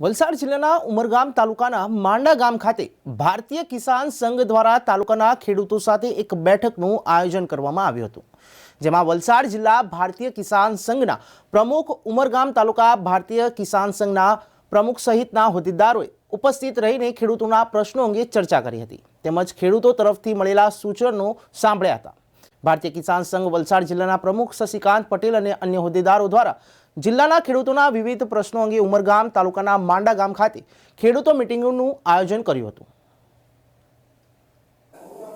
વલસાડ જિલ્લાના ઉમરગામ તાલુકાના માંડા ગામ ખાતે ભારતીય કિસાન સંઘ દ્વારા તાલુકાના ખેડૂતો સાથે એક બેઠકનું આયોજન કરવામાં આવ્યું હતું, જેમાં વલસાડ જિલ્લા ભારતીય કિસાન સંઘના પ્રમુખ ઉમરગામ તાલુકા ભારતીય કિસાન સંઘના પ્રમુખ સહિતના હોદ્દેદારોએ ઉપસ્થિત રહીને ખેડૂતોના પ્રશ્નો અંગે ચર્ચા કરી હતી. તેમજ ખેડૂતો તરફથી મળેલા સૂચનો સાંભળ્યા હતા. ભારતીય કિસાન સંઘ વલસાડ જિલ્લાના પ્રમુખ શશિકાંત પટેલ અને અન્ય હોદ્દેદારો દ્વારા જિલ્લાના ખેડૂતોના વિવિધ પ્રશ્નો અંગે ઉમરગામ તાલુકાના માંડા ગામ ખાતે ખેડૂતો મિટિંગનું આયોજન કર્યું હતું.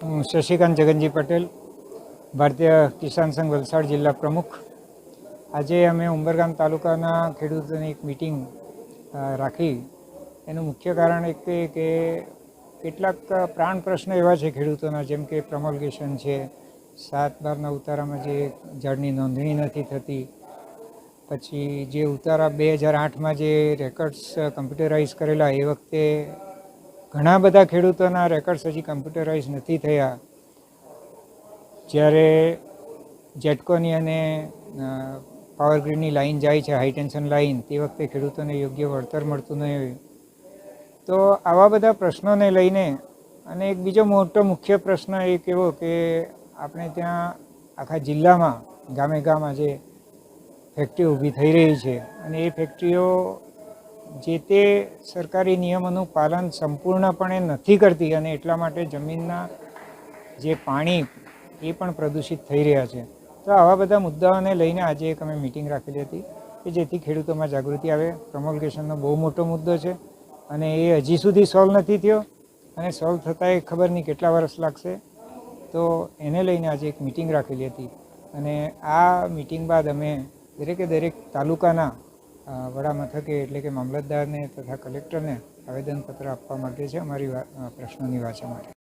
હું શશિકાંત જગનજી પટેલ, ભારતીય કિસાન સંઘ વલસાડ જિલ્લા પ્રમુખ. આજે અમે ઉમરગામ તાલુકાના ખેડૂતોની એક મિટિંગ રાખી. એનું મુખ્ય કારણ એક કે કેટલાક પ્રાણ પ્રશ્નો એવા છે ખેડૂતોના, જેમ કે પ્રમોલગેશન છે, સાત બારના ઉતારામાં જે ઝાડની નોંધણી નથી થતી પછી જે ઉતારા બે હજાર આઠમાં જે રેકોર્ડ્સ કમ્પ્યુટરાઇઝ કરેલા, એ વખતે ઘણા બધા ખેડૂતોના રેકોર્ડ્સ હજી કમ્પ્યુટરાઇઝ નથી થયા. જ્યારે જેટકોની અને પાવર ગ્રીડની લાઈન જાય છે હાઈ ટેન્શન લાઈન તે વખતે ખેડૂતોને યોગ્ય વળતર મળતું નહીં હોય. તો આવા બધા પ્રશ્નોને લઈને અને એક બીજો મોટો મુખ્ય પ્રશ્ન એક એવો કે આપણે ત્યાં આખા જિલ્લામાં, ગામે ગામ આજે ફેક્ટરી ઊભી થઈ રહી છે. અને એ ફેક્ટરીઓ જે તે સરકારી નિયમોનું પાલન સંપૂર્ણપણે નથી કરતી અને એટલા માટે જમીનના જે પાણી એ પણ પ્રદૂષિત થઈ રહ્યા છે. તો આવા બધા મુદ્દાઓને લઈને આજે એક અમે મિટિંગ રાખેલી હતી કે જેથી ખેડૂતોમાં જાગૃતિ આવે. પ્રમોલ્ગેશનનો બહુ મોટો મુદ્દો છે અને એ હજી સુધી સોલ્વ નથી થયો અને સોલ્વ થતાં એ ખબર નહીં કેટલા વર્ષ લાગશે. તો એને લઈને આજે એક મિટિંગ રાખેલી હતી અને આ મિટિંગ બાદ અમે દરેકે દરેક તાલુકાના વડા મથકે એટલે કે મામલતદારને તથા કલેક્ટરને આવેદનપત્ર આપવા માટે છે અમારી પ્રશ્નોની વાંચવા માટે.